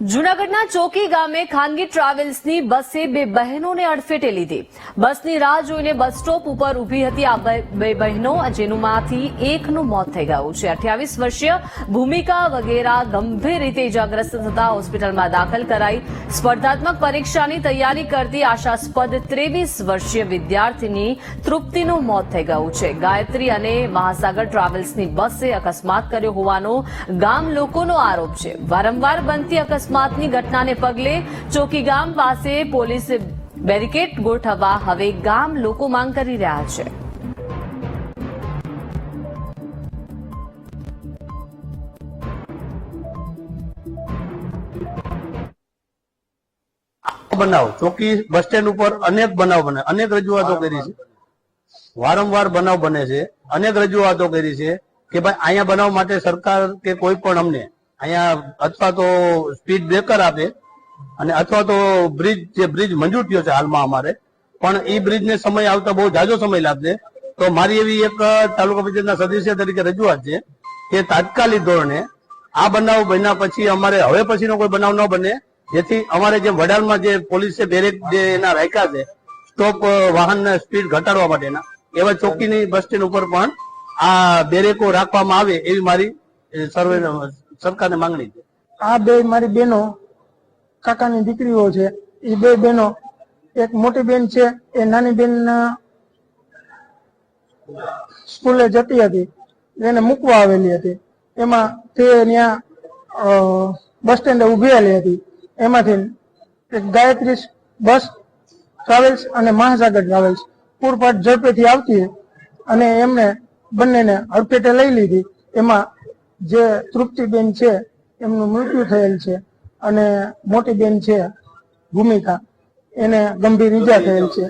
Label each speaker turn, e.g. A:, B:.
A: જૂનાગઢના ચોકી ગામે ખાનગી ટ્રાવેલ્સની બસે બે બહેનોને અડફેટે લીધી. બસની રાહ જોઈને બસ સ્ટોપ ઉપર ઊભી હતી આ બે બહેનો, જેનુંમાંથી એકનું મોત થઈ ગયું છે. અઠ્યાવીસ વર્ષીય ભૂમિકા વગેરે ગંભીર રીતે ઇજાગ્રસ્ત થતા હોસ્પિટલમાં દાખલ કરાઈ. સ્પર્ધાત્મક પરીક્ષાની તૈયારી કરતી આશાસ્પદ ત્રેવીસ વર્ષીય વિદ્યાર્થીની તૃપ્તિનું મોત થઈ ગયું છે. ગાયત્રી અને મહાસાગર ટ્રાવેલ્સની બસે અકસ્માત કર્યો હોવાનો ગામ લોકોનો આરોપ છે. વારંવાર બનતી અકસ્માતની ઘટનાને પગલે ચોકી ગામ પાસે પોલીસે બેરિકેડ ગોઠવવા હવે ગામ લોકો માંગ કરી રહ્યા છે.
B: બનાવ. ચોકી બસ સ્ટેન્ડ ઉપર અનેક બનાવ બને. અનેક રજૂઆતો કરી છે. વારંવાર બનાવ બને છે. અનેક રજૂઆતો કરી છે કે ભાઈ અહીંયા બનાવ માટે સરકાર કે કોઈ પણ અમને અહીંયા અથવા તો સ્પીડ બ્રેકર આપે અને અથવા તો બ્રિજ જે બ્રિજ મંજૂર થયો છે હાલમાં અમારે, પણ એ બ્રિજને સમય આવતા બહુ જાજો સમય લાગશે. તો મારી એવી એક તાલુકા પંચાયતના સદસ્ય તરીકે રજૂઆત છે કે તાત્કાલિક ધોરણે આ બનાવ બન્યા પછી અમારે હવે પછીનો કોઈ બનાવ ન બને, જેથી અમારે જે વડાલમાં જે પોલીસે બેરેક જે એના રાખ્યા છે સ્ટોપ વાહનના સ્પીડ ઘટાડવા માટેના, એવા ચોકીની બસ સ્ટેન્ડ ઉપર પણ આ બેરેકો રાખવામાં આવે એવી મારી સર્વે સરકારને માંગણી છે.
C: આ બે મારી બેનો, કાકાની દીકરીઓ છે એ બે બેનો, એક મોટી બેન છે, એ નાની બેન સ્કૂલે જતી હતી, એને મૂકવા આવેલી હતી. એમાં તે ત્યાં બસ સ્ટેન્ડે ઉભેલી હતી. એમાંથી એક ગાયત્રી બસ ટ્રાવેલ્સ અને મહાસાગર ટ્રાવેલ્સ પૂરપાટ ઝડપેથી આવતી અને એમને બંનેને હડફેટે લઈ લીધી. એમાં જે તૃપ્તિબેન છે, એમનું મૃત્યુ થયેલ છે અને મોટી બેન છે, ભૂમિકા. એને ગંભીર ઈજા થયેલ છે.